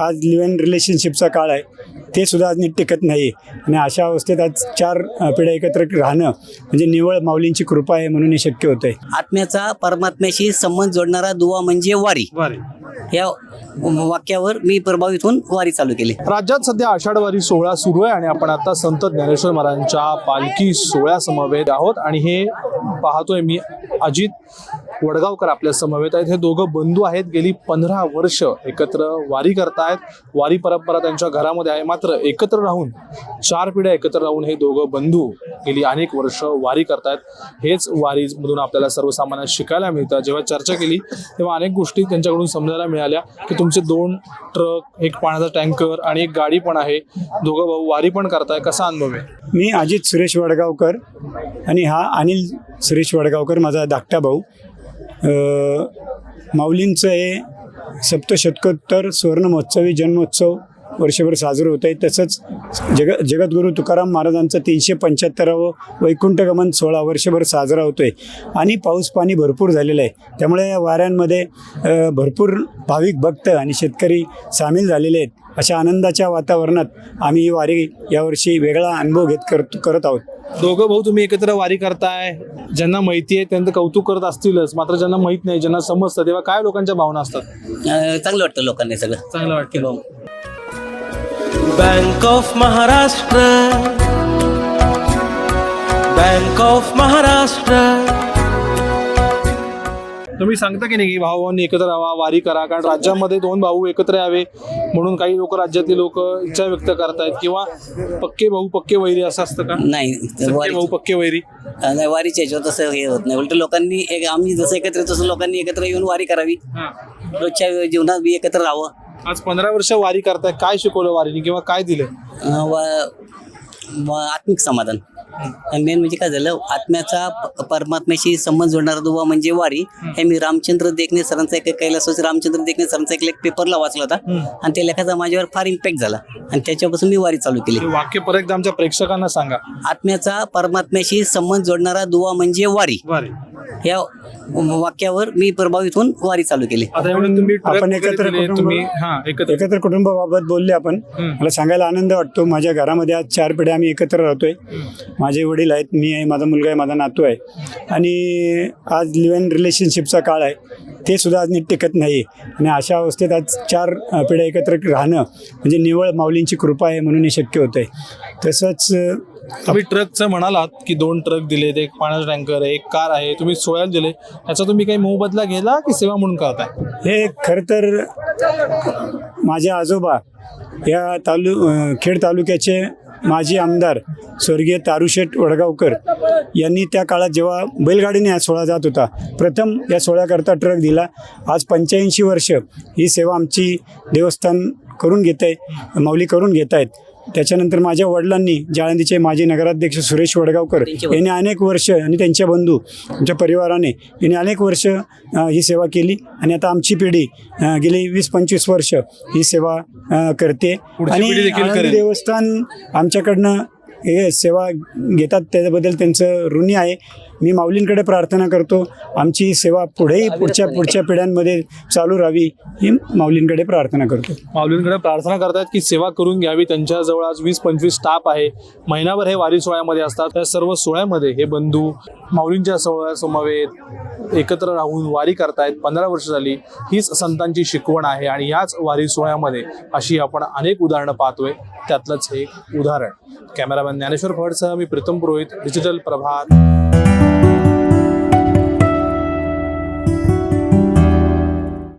आज live in रिलेशनशिपचा काळ आहे. ते सुद्धा आज नीट टिकत नाही आणि अशा अवस्थेत आज चार पिढ्या एकत्र राहणं म्हणजे निवळ माऊलींची कृपा आहे म्हणून हे शक्य होतं आहे आत्म्याचा परमात्म्याशी संबंध जोडणारा दुवा म्हणजे वारी. या वाक्यावर मी प्रभावित होऊन वारी चालू केली. राज्यात सध्या आषाढवारी सोहळा सुरू आहे आणि आपण आता संत ज्ञानेश्वर महाराजांच्या पालखी सोहळ्या समवेत आहोत. आणि हे पाहतोय मी अजित. वडगावकर आपल्या समवेत आहेत. हे दोघं बंधू आहेत. गेली पंधरा वर्ष एकत्र वारी करतायत. वारी परंपरा त्यांच्या घरामध्ये आहे. मात्र एकत्र राहून चार पिढ्या एकत्र राहून हे दोघं बंधू गेली अनेक वर्ष वारी करतायत. हेच वारीमधून आपल्याला सर्वसामान्य शिकायला मिळतं. जेव्हा चर्चा केली तेव्हा अनेक गोष्टी त्यांच्याकडून समजायला मिळाल्या की तुमचे दोन ट्रक एक पाण्याचा टँकर आणि एक गाडी पण आहे. दोघं भाऊ वारी पण करताय कसा अनुभव आहे? मी अजित सुरेश वडगावकर आणि हा अनिल सुरेश वडगावकर माझा धाकटा भाऊ. माऊलींचं हे सप्तशतकोत्तर सुवर्ण महोत्सवी जन्मोत्सव वर्षभर साजरं होत आहे. तसंच जग जगद्गुरू तुकाराम महाराजांचं तीनशे पंच्याहत्तरावं वैकुंठगमन सोहळा वर्षभर साजरा होतो आहे आणि पाऊस पाणी भरपूर झालेलं आहे. त्यामुळे या वाऱ्यांमध्ये भरपूर भाविक भक्त आणि शेतकरी सामील झालेले आहेत. अशा आनंदाच्या वातावरणात आम्ही ही वारी यावर्षी वेगळा अनुभव घेत करत करत आहोत. दोघं भाऊ तुम्ही एकत्र वारी करताय. ज्यांना माहिती आहे त्यांचं कौतुक करत असतीलच. मात्र ज्यांना माहीत नाही ज्यांना समजतं तेव्हा काय लोकांच्या भावना असतात? चांगलं वाटतं लोकांना सगळं. चांगलं वाटतं. Bank of Maharashtra. Bank of Maharashtra. तुम्ही सांगता की नाही की भाऊ भावांनी एकत्र राहा वारी करा? कारण राज्यामध्ये दोन भाऊ एकत्र यावे म्हणून काही लोक राज्यातले लोक इच्छा व्यक्त करतायत. किंवा पक्के भाऊ पक्के वैरी असं असतं का? नाही सख्खे भाऊ पक्के वैरी? नाही, वारीच्या याच्यावर तसं हे होत नाही. उलट लोकांनी एक आम्ही जसं एकत्र येतो तसं लोकांनी एकत्र येऊन वारी करावी. रोजच्या जीवनात बी एकत्र राहावं. आज पंधरा वर्ष वारी करताय. काय शिकवलं वारीने किंवा काय दिलं आत्मिक समाधान. मेन म्हणजे काय झालं? आत्म्याचा प- परमात्म्याशी संबंध जोडणारा दुवा म्हणजे वारी. हे मी रामचंद्र देखणे सरांचा एक कैलासवासी रामचंद्र देखणे सरांचा एक लेख पेपरला वाचला होता. आणि त्या लेखाचा माझ्यावर फार इम्पॅक्ट झाला. आणि त्याच्यापासून मी वारी चालू केली. हे वाक्य परत एकदा आमच्या प्रेक्षकांना सांगा. आत्म्याचा परमात्म्याशी संबंध जोडणारा दुवा म्हणजे वारी. वारी. या वाक्यावर मी प्रभावित होऊन वारी चालू केली. आता एवढं तुम्ही ट्रक आपण वगैरे एकत्र दिले, कुटुंब- तुम्ही हा एकत्र एकत्र कुटुंबाबाबत बोलले आपण. हम्म. मला सांगायला आनंद वाटतो. माझ्या घरामध्ये आज चार पिढ्या आम्ही एकत्र राहतोय. माझे वडील आहेत मी आहे माझा मुलगा आहे माझा नातू आहे. आणि आज लिव्ह इन रिलेशनशिपचा काळ आहे. ते सुद्धा आज नीट टिकत नाही आणि अशा अवस्थेत आज चार अ, पिढ्या एकत्र राहणं म्हणजे निवळ माऊलींची कृपा आहे म्हणून हे शक्य होतं आहे तसंच अ, तुम्ही ट्रकचं म्हणालात की दोन ट्रक दिलेत एक पाण्याचा टँकर आहे एक कार आहे. तुम्ही सोयाला दिले. याचा तुम्ही काही मोबदला घेला की सेवा म्हणून करताय हे खरं तर माझे आजोबा या तालु खेड तालुक्याचे माजी आमदार स्वर्गीय तारुशेठ वडगावकर यांनी त्या काळात जेव्हा बैलगाडीने हा सोहळा जात होता प्रथम या सोहळ्याकरता ट्रक दिला. आज पंच्याऐंशी वर्ष ही सेवा आमची देवस्थान करून घेत आहे माऊली करून घेत आहेत त्याच्यानंतर माझ्या वडिलांनी जाळंदीचे माजी नगराध्यक्ष सुरेश वडगावकर. यांनी अनेक वर्ष आणि त्यांच्या बंधू आमच्या परिवाराने यांनी अनेक वर्ष ही सेवा केली आणि आता आमची पिढी गेली वीस पंचवीस वर्ष ही सेवा करते आणि. देवस्थान आमच्याकडनं हे सेवा घेतात त्याच्याबद्दल त्यांचं ऋणी आहे. मी माऊलींकडे प्रार्थना करतो. आमची सेवा पुढेही पुढच्या पुढच्या पिढ्यांमध्ये चालू राहावी ही माऊलींकडे प्रार्थना करतो. माऊलींकडे प्रार्थना करतायत की सेवा करून घ्यावी. त्यांच्याजवळ आज वीस पंचवीस स्टाफ आहे. महिनाभर हे वारी सोहळ्यामध्ये असतात. त्या सर्व सोहळ्यामध्ये हे बंधू माऊलींच्या सोहळ्या समवेत एकत्र राहून वारी करतायत पंधरा वर्ष झाली हीच संतांची शिकवण आहे आणि याच वारी सोहळ्यामध्ये अशी आपण अनेक उदाहरणं पाहतोय. त्यातलंच हे एक उदाहरण. कॅमेरामॅन ज्ञानेश्वर फडसह मी प्रीतम पुरोहित डिजिटल प्रभात.